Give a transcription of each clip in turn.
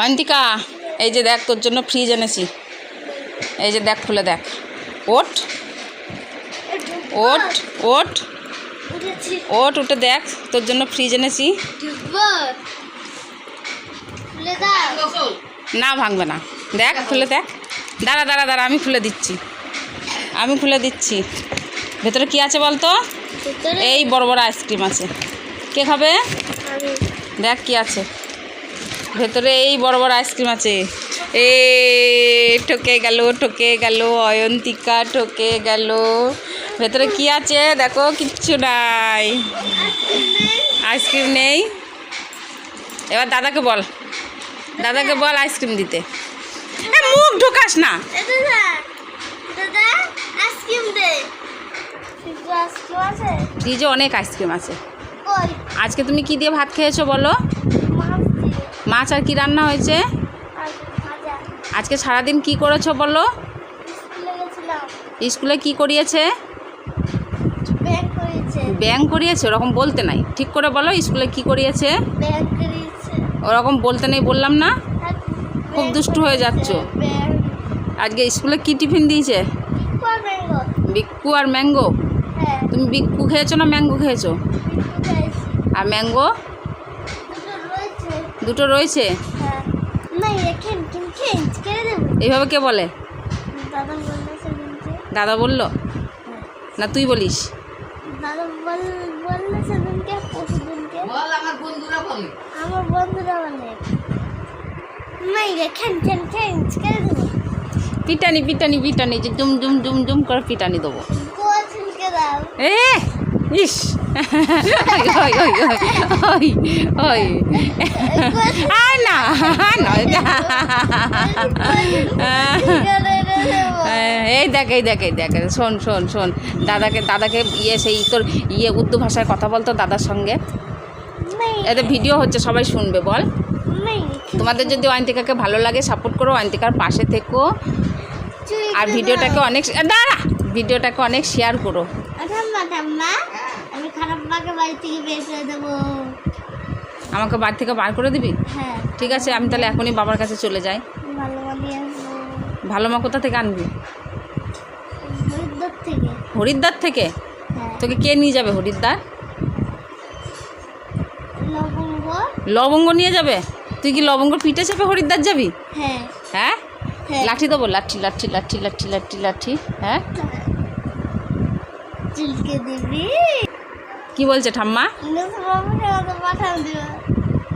অয়ন্তিকা এই যে দেখ তোর জন্য ফ্রিজ এনেছি। এই যে দেখ খুলে দেখ। ওট ওট ওট ওট উঠে দেখ তোর জন্য ফ্রিজ এনেছি। না ভাঙবে না। দেখ খুলে দেখ। দাঁড়া দাঁড়া দাঁড়া আমি খুলে দিচ্ছি। আমি খুলে দিচ্ছি। ভেতরে কি আছে বলতো? এই বড় বড় আইসক্রিম আছে। কে খাবে? দেখ কি আছে। ভেতরে এই বড় বড় আইসক্রিম আছে। এ ঠকে গেল ঠকে গেল অয়ন্তিকা ঠকে গেল। ভেতরে কি আছে? দেখো কিচ্ছু নাই। আইসক্রিম নেই। এবার দাদাকে বল। দাদাকে বল আইসক্রিম দিতে। মুখ ঢোকাস না। ফ্রিজে অনেক আইসক্রিম আছে। আজকে তুমি কি দিয়ে ভাত খেয়েছো বলো? মাছ আর কি রান্না হয়েছে? আজকে সারাদিন কি করেছ বলো? স্কুলে কি করিয়েছে? ব্যাং করিয়েছে ওরকম বলতে নাই। ঠিক করে বলো স্কুলে কি করিয়েছে? ওরকম বলতে নেই বললাম না। খুব দুষ্টু হয়ে যাচ্ছ। আজকে স্কুলে কি টিফিন দিয়েছে? বিক্কু আর ম্যাঙ্গো। হ্যাঁ। তুমি বিক্কু খেয়েছো না ম্যাঙ্গো খেয়েছো। আর ম্যাঙ্গো? দুটো রয়েছে? হ্যাঁ। এইভাবে কে বলে? দাদা বলল না তুই বলিস। পিটানি পিটানি পিটানি যে জুম জুম জুম জুম করে পিটানি দেবো। এ ইস। ওই ওই ওই ওই ওই না নয় এই দেখ এই দেখ এই দেখ শোন শোন শোন দাদাকে দাদাকে ইয়ে সেই তোর ইয়ে উর্দু ভাষায় কথা বলতো দাদার সঙ্গে এতে ভিডিও হচ্ছে সবাই শুনবে বল তোমাদের যদি অয়ন্তিকাকে ভালো লাগে সাপোর্ট করো অয়ন্তিকার পাশে থেকো আর ভিডিওটাকে অনেক দাঁড়া ভিডিওটাকে অনেক শেয়ার করো আমি খারাপ মাকে বাড়ি থেকে বের করে দেবো। আমাকে বাড়ি থেকে বার করে দিবি? হ্যাঁ। ঠিক আছে আমি তাহলে এখনই বাবার কাছে চলে যাই। ভালো বানিয়ে আসব। ভালো মা কোথা থেকে আনবি? হরিদ্বার থেকে। হরিদ্বার থেকে? হ্যাঁ। তোকে কে নিয়ে যাবে হরিদ্বার? লবঙ্গ। লবঙ্গ নিয়ে যাবে? তুই কি লবঙ্গ পিঠে চেপে হরিদ্বার যাবি? হ্যাঁ। হ্যাঁ? হ্যাঁ। লাঠি দেবো লাঠি লাঠি লাঠি লাঠি লাঠি লাঠি হ্যাঁ? চুলকে দিবি। কি বলছে ঠাম্মা?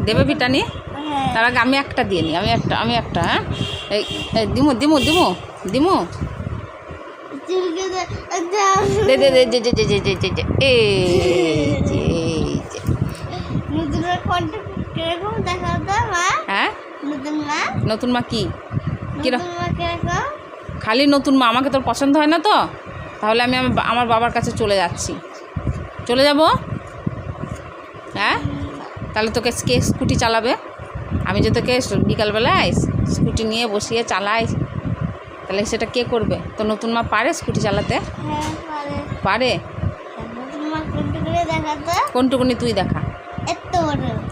দিবে পিটানি হ্যাঁ। তার আগে আমি একটা দিয়ে নিই আমি একটা আমি একটা হ্যাঁ? এই দিমু দিমু দিমু দিমু। চুলকে দে দে দে দে যে এই হ্যাঁ? নতুন মা কি? খালি নতুন মা আমাকে তোর পছন্দ হয় না তো? তাহলে আমি আমার বাবার কাছে চলে যাচ্ছি। চলে যাব। হ্যাঁ? তাহলে তোকে কে স্কুটি চালাবে? আমি যে তোকে বিকালবেলায় স্কুটি নিয়ে বসিয়ে চালাই। তাহলে সেটা কে করবে? তো নতুন মা পারে স্কুটি চালাতে? হ্যাঁ পারে। কোনটুকুনি তুই দেখা।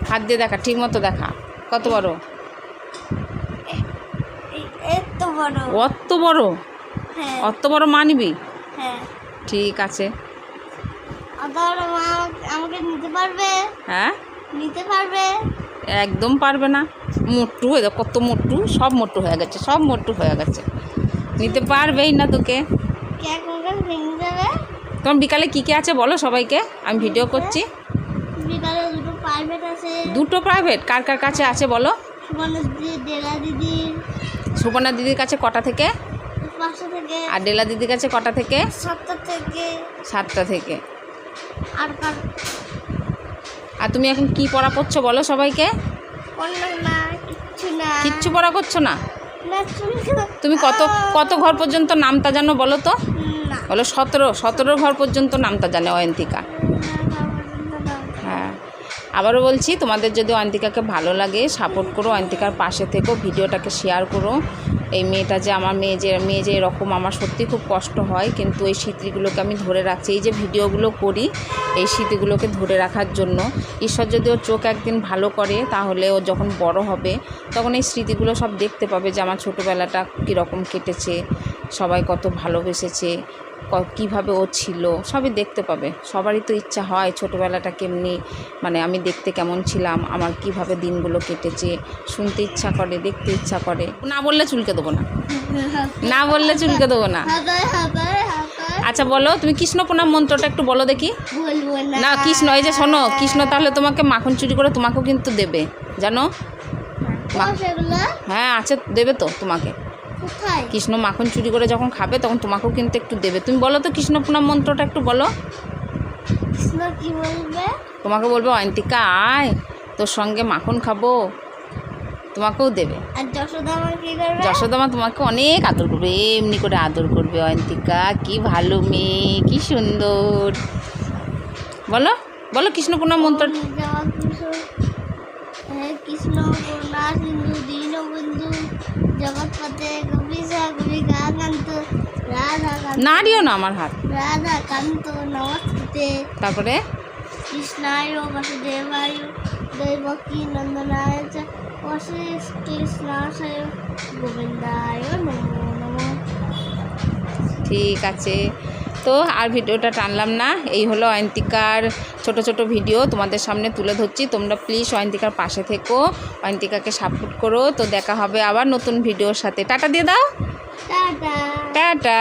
হাত দিয়ে দেখা ঠিক মতো দেখা। কত বড়? এত বড়। অত বড়? হ্যাঁ। অত বড় মানবি হ্যাঁ। ঠিক আছে। বড় মা আমাকে- নিতে পারবে? হ্যাঁ? নিতে পারবে? একদম পারবে না। মোট্টু হয়ে কত মোট্টু? সব মোট্টু হয়ে গেছে সব মোট্টু হয়ে গেছে। নিতে পারবেই না তোকে। তোমার বিকালে কী কী আছে বলো সবাইকে? আমি ভিডিও করছি। বিকালে দুটো প্রাইভেট আছে। দুটো প্রাইভেট কার কার কাছে আছে বলো? সুবর্ণ দিদি ডেলা দিদির সুপর্ণা দিদির কাছে কটা থেকে। আর ডেলা দিদির কাছে কটা থেকে? সাতটা থেকে। সাতটা থেকে। আর কার? আর তুমি এখন কি পড়া করছ বলো সবাইকে? কিচ্ছু পড়া করছ না? তুমি কত কত ঘর পর্যন্ত নামতা জানো বলো তো? বলো সতেরো সতেরো ঘর পর্যন্ত নামতা জানে অয়ন্তিকা। হ্যাঁ। আবারও বলছি তোমাদের যদি অয়ন্তিকাকে ভালো লাগে সাপোর্ট করো অয়ন্তিকার পাশে থেকো ভিডিওটাকে শেয়ার করো। এই মেয়েটা যে আমার মেয়ে যে মেয়ে যে এরকম আমার সত্যি খুব কষ্ট হয়, কিন্তু এই স্মৃতিগুলোকে আমি ধরে রাখছি। এই যে ভিডিওগুলো করি, এই স্মৃতিগুলোকে ধরে রাখার জন্য, ঈশ্বর যদি ওর চোখ একদিন ভালো করে, তাহলে ও যখন বড় হবে, তখন এই স্মৃতিগুলো সব দেখতে পাবে যে আমার ছোটোবেলাটা কীরকম কেটেছে, সবাই কত ভালোবেসেছে কীভাবে ও ছিল সবই দেখতে পাবে। সবারই তো ইচ্ছা হয় ছোটোবেলাটা কেমনি মানে আমি দেখতে কেমন ছিলাম আমার কীভাবে দিনগুলো কেটেছে শুনতে ইচ্ছা করে দেখতে ইচ্ছা করে। না বললে চুলকে দেবো না। না বললে চুলকে দেবো না। আচ্ছা বলো তুমি কৃষ্ণ প্রণাম মন্ত্রটা একটু বলো দেখি। না। কৃষ্ণ এই যে শোনো কৃষ্ণ তাহলে তোমাকে মাখন চুরি করে তোমাকেও কিন্তু দেবে জানো? হ্যাঁ আছে দেবে তো তোমাকে। কৃষ্ণ মাখন চুরি করে যখন খাবে তখন তোমাকেও কিন্তু একটু দেবে। তুমি বলো তো কৃষ্ণ প্রণাম মন্ত্রটা একটু বলো। তোমাকে বলবে অয়ন্তিকা আয় তোর সঙ্গে মাখন খাব। তোমাকেও দেবে। যশোদামা তোমাকে অনেক আদর করবে এমনি করে আদর করবে অয়ন্তিকা কি ভালো মেয়ে কি সুন্দর। বলো বলো কৃষ্ণ প্রণাম মন্ত্র জবা কৃষ্ণ করুণা সিন্ধু দীনবন্ধু জগৎপতে কবিসা কবি কান্ত রাধা নাড়িও না আমার হাত। রাধা কান্ত নমস্তে তারপরে? কৃষ্ণায় বাসুদেবায় দৈবকী নন্দনায় কৃষ্ণাশয় গোবিন্দায় নমো নমঃ। ঠিক আছে। তো আর ভিডিওটা টানলাম না। এই হলো অয়ন্তিকার ছোট ছোট ভিডিও তোমাদের সামনে তুলে ধরছি। তোমরা প্লিজ অয়ন্তিকার পাশে থেকো। অয়ন্তিকাকে সাপোর্ট করো। তো দেখা হবে আবার নতুন ভিডিওর সাথে। টাটা দিয়ে দাও। টাটা। টাটা।